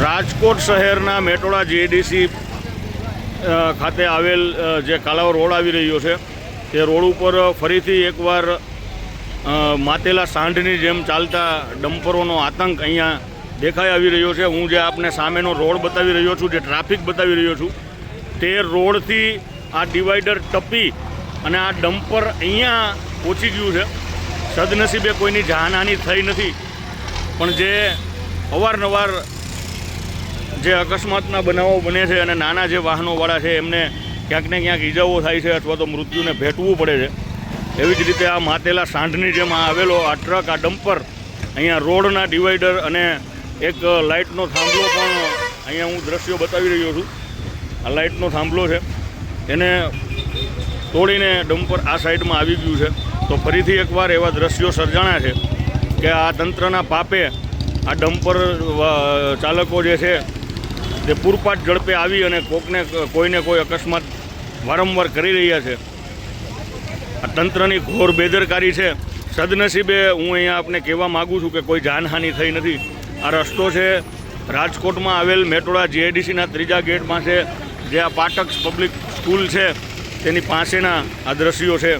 રાજકોટ શહેરના મેટોડા જીએડીસી ખાતે આવેલ જે કાલાવ રોડ આવી રહ્યો છે તે રોડ ઉપર ફરીથી એકવાર માતેલા સાંઢની જેમ ચાલતા ડમ્પરોનો આતંક અહીંયા દેખાઈ આવી રહ્યો છે. હું જે આપને સામેનો રોડ બતાવી રહ્યો છું, જે ટ્રાફિક બતાવી રહ્યો છું, તે રોડથી આ ડિવાઈડર ટપી અને આ ડમ્પર અહીંયા પહોંચી ગયું છે. સદનસીબે કોઈની જાનહાની થઈ નથી. પણ જે અવારનવાર જે અકસ્માતના બનાવો બને છે અને નાના જે વાહનોવાળા છે, એમને ક્યાંક ને ક્યાંક ઈજાઓ થાય છે અથવા તો મૃત્યુને ભેટવું પડે છે. એવી જ રીતે આ માતેલા સાંઢની જેમ આવેલો આ ટ્રક, આ ડમ્પર અહીંયા રોડના ડિવાઈડર અને એક લાઇટનો થાંભલો પણ અહીંયા હું દ્રશ્યો બતાવી રહ્યો છું. આ લાઇટનો થાંભલો છે. એને તોડીને ડમ્પર આ સાઈડમાં આવી ગયું છે. તો ફરીથી એકવાર એવા દ્રશ્યો સર્જાણા છે કે આ તંત્રના પાપે આ ડમ્પર ચાલકો જે છે તે પૂરપાટ ઝડપે આવી અને કોકને કોઈને કોઈ અકસ્માત વારંવાર કરી રહ્યા છે. આ તંત્રની ઘોર બેદરકારી છે. સદનસીબે હું અહીંયા આપને કહેવા માગું છું કે કોઈ જાનહાનિ થઈ નથી. આ રસ્તો છે રાજકોટમાં આવેલ મેટોડા જીઆઈડીસીના ત્રીજા ગેટ પાસે, જે આ પાટક પબ્લિક સ્કૂલ છે. તેની પાસેના આ દ્રશ્યો છે.